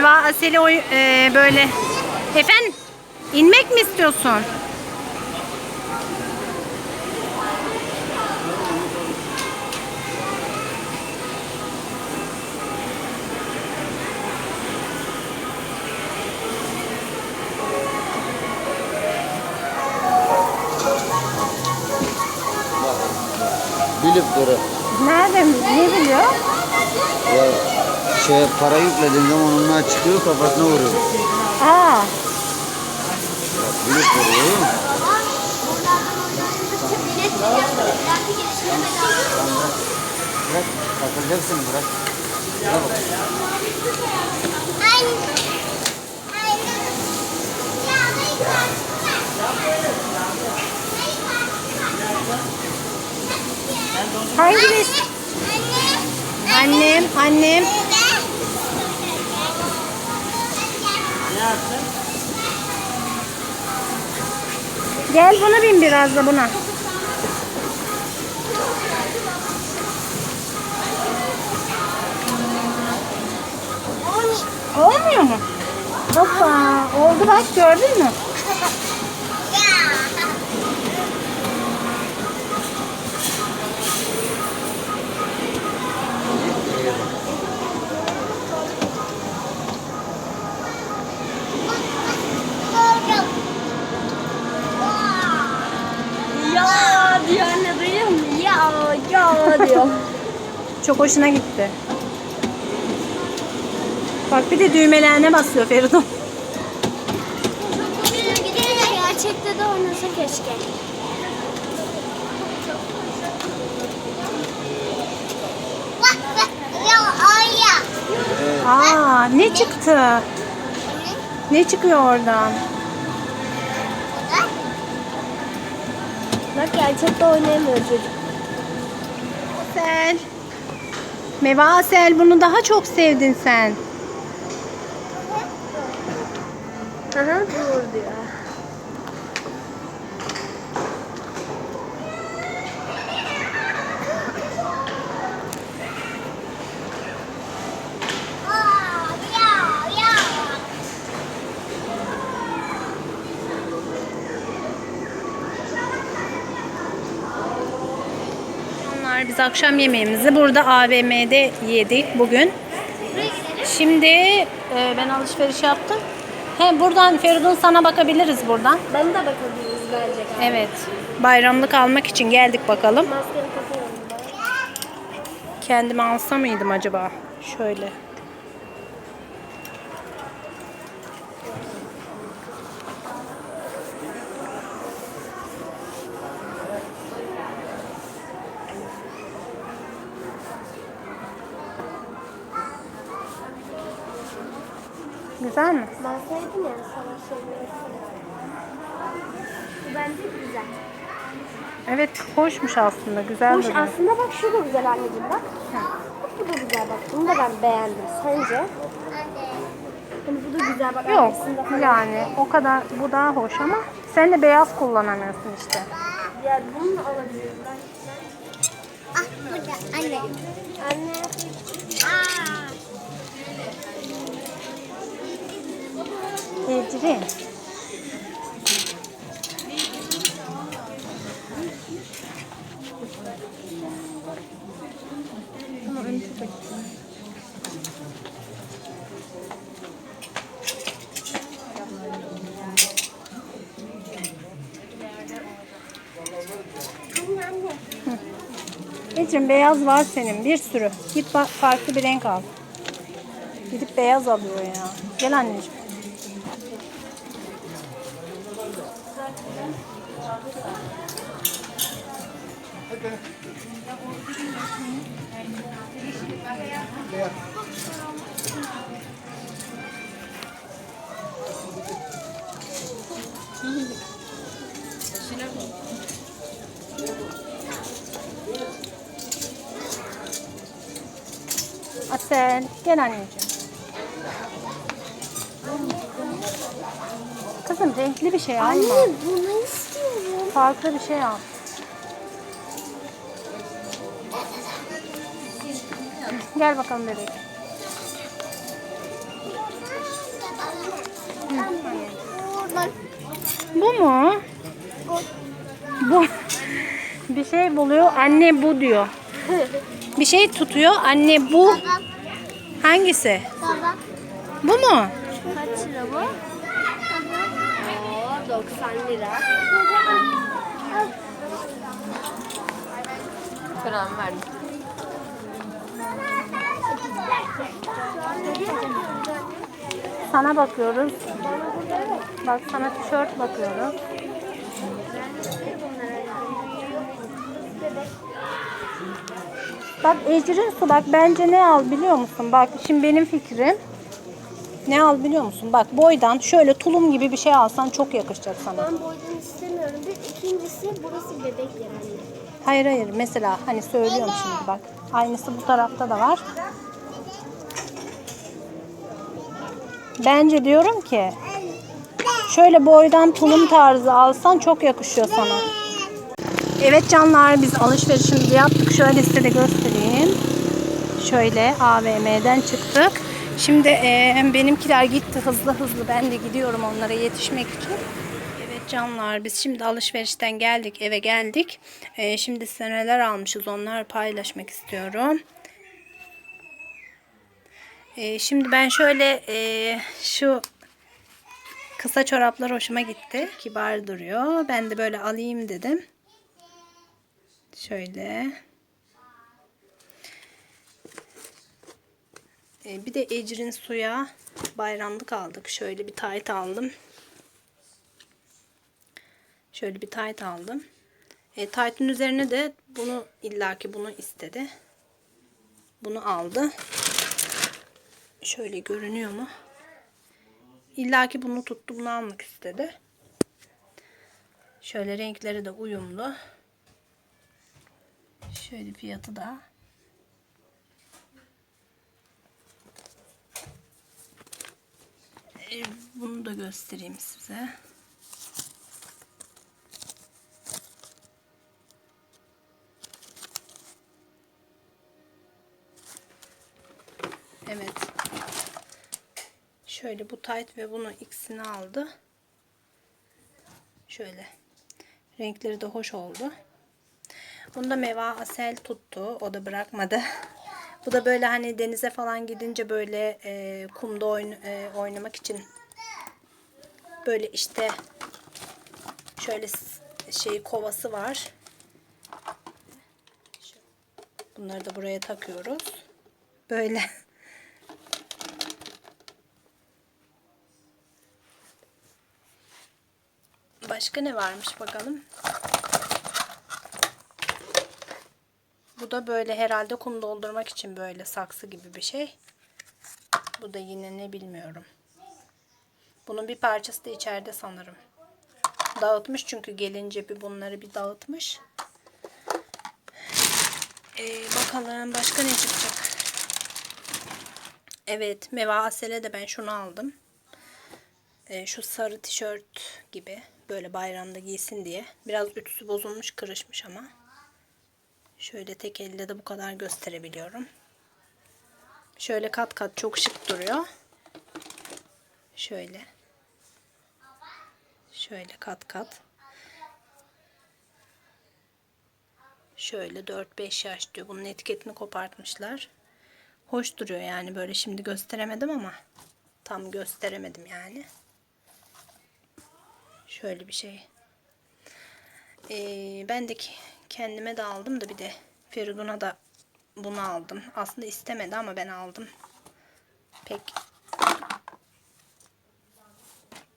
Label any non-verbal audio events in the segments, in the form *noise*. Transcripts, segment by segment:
Evet Meva Asel'i oy- e, böyle. Efendim inmek mi istiyorsun? Bilip duru. Nerede? Ne biliyor? Ya şey para yüklediğin zaman onlar çıkıyor kafasına vuruyor. Aa, görüyor musun? Bırak takılacaksın bırak. Hangi? Annem, annem. Gel buna bin biraz da buna. Olmuyor mu? Hoppa. Oldu bak gördün mü? Ya diyor anne duyuyor musun? Ya ya diyor. Çok hoşuna gitti. Bak bir de düğmelerine basıyor Feridun. Gerçekte de oynasa keşke. Aa ne çıktı? Ne çıkıyor oradan? Bak gerçekte oynayamıyor çocuk. Asel. Meva Asel bunu daha çok sevdin sen. Hı hı dur diyor. Onlar biz akşam yemeğimizi burada AVM'de yedik bugün. Şimdi e, ben alışveriş yaptım. He buradan Feridun sana bakabiliriz buradan. Ben de bakabiliriz bence. Evet. Bayramlık almak için geldik bakalım. Kendime alsa mıydım acaba? Şöyle. Ben sevdim ya savaş şeyleri. Bu bence güzel. Evet hoşmuş aslında. Güzel Hoş duruyor. aslında bak şu da güzel anneciğim bak. Bak bu da güzel bak. Bunu da ben beğendim. Sence? Hani bu da güzel bak. Yok arkasında falan. yani o kadar bu daha hoş ama sen de beyaz kullanamıyorsun işte. Ya bunu da alabiliriz ben. Ah burada anne. Anne. Aa. Ecrin. Ama beyaz var senin bir sürü. Git fa- farklı bir renk al. Gidip beyaz alıyor ya. Gel anneciğim. Asel gel anneciğim. Kızım renkli bir şey alma. Anne bunu farklı bir şey al. Gel bakalım bebek. Bu mu? Bu. bir şey buluyor. Anne bu diyor. Bir şey tutuyor. Anne bu. Hangisi? Bu mu? Kaç lira bu? 90 lira. Kram verdim. Sana bakıyoruz. Bak sana tişört bakıyoruz. Bak Ecrin su bak bence ne al biliyor musun? Bak şimdi benim fikrim. Ne al biliyor musun? Bak boydan şöyle tulum gibi bir şey alsan çok yakışacak sana. Ben boydan istemiyorum. Bir burası bebek yani. Hayır hayır mesela hani söylüyorum şimdi bak. Aynısı bu tarafta da var. Bence diyorum ki şöyle boydan tulum tarzı alsan çok yakışıyor sana. Evet canlar biz alışverişimizi yaptık. Şöyle size de göstereyim. Şöyle AVM'den çıktık. Şimdi eee, benimkiler gitti hızlı hızlı. Ben de gidiyorum onlara yetişmek için. Canlar biz şimdi alışverişten geldik eve geldik. Eee, şimdi size neler almışız onları paylaşmak istiyorum. Eee, şimdi ben şöyle eee, şu kısa çoraplar hoşuma gitti. Kibar duruyor. Ben de böyle alayım dedim. Şöyle. Ee, bir de Ecrin suya bayramlık aldık. Şöyle bir tayt aldım. Şöyle bir tayt aldım. E, taytın üzerine de bunu illaki bunu istedi. Bunu aldı. Şöyle görünüyor mu? İllaki bunu tuttu. Bunu almak istedi. Şöyle renkleri de uyumlu. Şöyle fiyatı da. Ee, Bunu da göstereyim size. Evet. Şöyle bu tight ve bunu ikisini aldı. Şöyle. Renkleri de hoş oldu. Bunda meva asel tuttu. O da bırakmadı. Bu da böyle hani denize falan gidince böyle e, kumda oyn e, oynamak için böyle işte şöyle şey kovası var. Bunları da buraya takıyoruz. Böyle. *laughs* Başka ne varmış bakalım. Bu da böyle herhalde kum doldurmak için böyle saksı gibi bir şey. Bu da yine ne bilmiyorum. Bunun bir parçası da içeride sanırım. Dağıtmış çünkü gelince bir bunları bir dağıtmış. Ee, bakalım başka ne çıkacak. Evet meva asele de ben şunu aldım. Ee, şu sarı tişört gibi böyle bayramda giysin diye. Biraz ütüsü bozulmuş kırışmış ama. Şöyle tek elde de bu kadar gösterebiliyorum. Şöyle kat kat çok şık duruyor. Şöyle. Şöyle kat kat. Şöyle 4-5 yaş diyor. Bunun etiketini kopartmışlar. Hoş duruyor yani böyle şimdi gösteremedim ama tam gösteremedim yani. Şöyle bir şey. Ee, ben de kendime de aldım da bir de Feridun'a da bunu aldım. Aslında istemedi ama ben aldım. Pek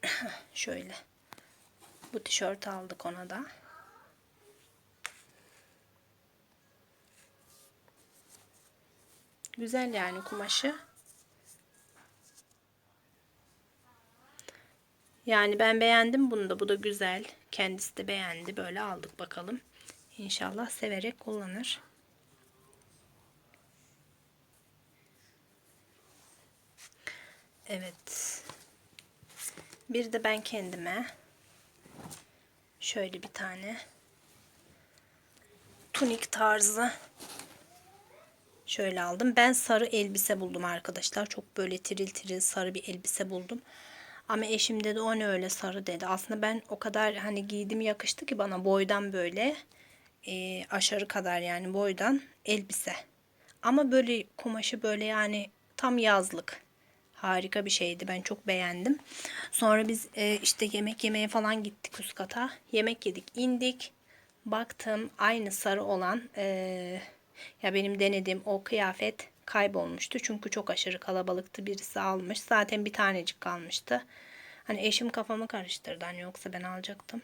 *coughs* şöyle. Bu tişört aldık ona da. Güzel yani kumaşı. Yani ben beğendim bunu da. Bu da güzel. Kendisi de beğendi. Böyle aldık bakalım. İnşallah severek kullanır. Evet. Bir de ben kendime şöyle bir tane tunik tarzı şöyle aldım. Ben sarı elbise buldum arkadaşlar. Çok böyle tiril tiril sarı bir elbise buldum. Ama eşim dedi o ne öyle sarı dedi. Aslında ben o kadar hani giydim yakıştı ki bana boydan böyle e, aşarı kadar yani boydan elbise. Ama böyle kumaşı böyle yani tam yazlık. Harika bir şeydi. Ben çok beğendim. Sonra biz e, işte yemek yemeye falan gittik üst kata. Yemek yedik, indik. Baktım aynı sarı olan e, ya benim denediğim o kıyafet kaybolmuştu. Çünkü çok aşırı kalabalıktı. Birisi almış. Zaten bir tanecik kalmıştı. Hani eşim kafamı karıştırdı. Hani yoksa ben alacaktım.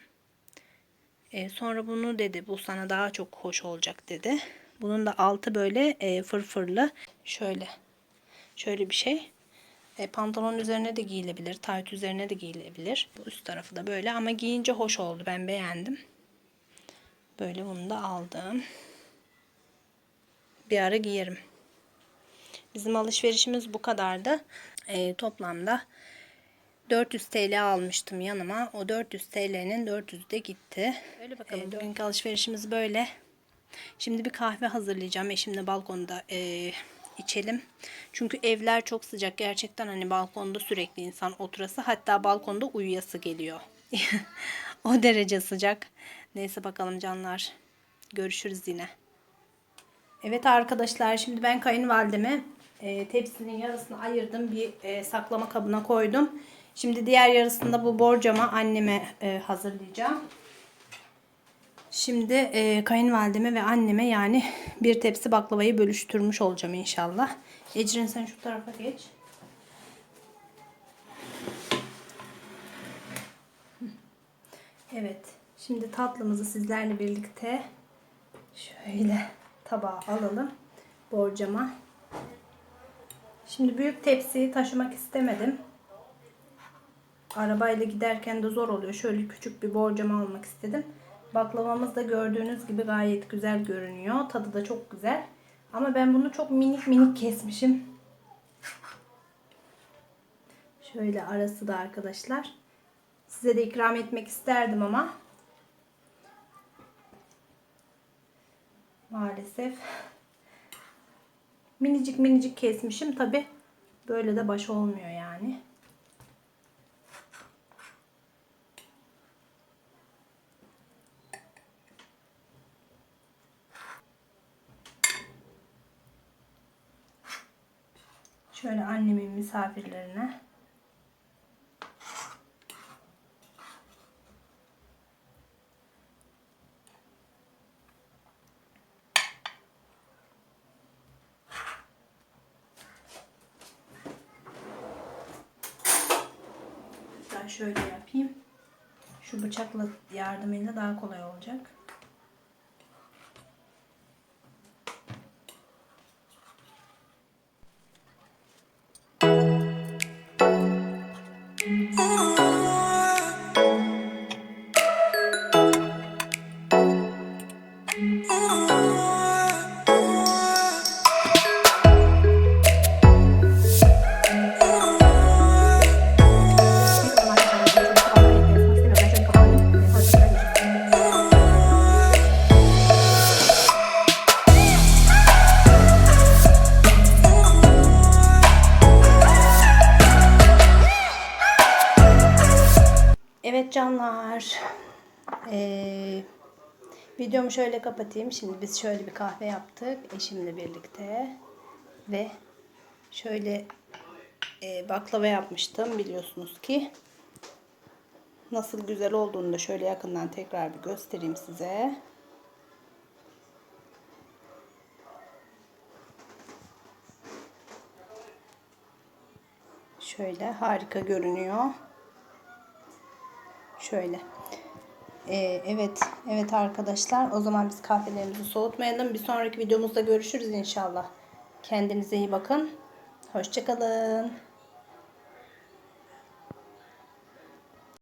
E, sonra bunu dedi. Bu sana daha çok hoş olacak dedi. Bunun da altı böyle e, fırfırlı. Şöyle. Şöyle bir şey. E, pantolon üzerine de giyilebilir. Tayt üzerine de giyilebilir. Bu üst tarafı da böyle ama giyince hoş oldu. Ben beğendim. Böyle bunu da aldım. Bir ara giyerim. Bizim alışverişimiz bu kadardı. E, toplamda 400 TL almıştım yanıma. O 400 TL'nin 400 de gitti. Öyle bakalım. bugünkü alışverişimiz böyle. Şimdi bir kahve hazırlayacağım. Eşimle balkonda e, içelim. Çünkü evler çok sıcak. Gerçekten hani balkonda sürekli insan oturası. Hatta balkonda uyuyası geliyor. *laughs* o derece sıcak. Neyse bakalım canlar. Görüşürüz yine. Evet arkadaşlar şimdi ben kayınvalideme e, tepsinin yarısını ayırdım. Bir e, saklama kabına koydum. Şimdi diğer yarısını da bu borcama anneme e, hazırlayacağım. Şimdi e, kayınvalideme ve anneme yani bir tepsi baklavayı bölüştürmüş olacağım inşallah. Ecrin sen şu tarafa geç. Evet. Şimdi tatlımızı sizlerle birlikte şöyle tabağa alalım. Borcama. Şimdi büyük tepsiyi taşımak istemedim. Arabayla giderken de zor oluyor. Şöyle küçük bir borcama almak istedim. Baklavamız da gördüğünüz gibi gayet güzel görünüyor. Tadı da çok güzel. Ama ben bunu çok minik minik kesmişim. Şöyle arası da arkadaşlar. Size de ikram etmek isterdim ama maalesef minicik minicik kesmişim. Tabi böyle de baş olmuyor yani. Şöyle annemin misafirlerine. Ben şöyle yapayım. Şu bıçakla yardımıyla daha kolay olacak. Canlar. Ee, videomu şöyle kapatayım. Şimdi biz şöyle bir kahve yaptık eşimle birlikte. Ve şöyle e, baklava yapmıştım biliyorsunuz ki. Nasıl güzel olduğunu da şöyle yakından tekrar bir göstereyim size. Şöyle harika görünüyor. Şöyle. Ee, evet, evet arkadaşlar. O zaman biz kahvelerimizi soğutmayalım. Bir sonraki videomuzda görüşürüz inşallah. Kendinize iyi bakın. Hoşçakalın.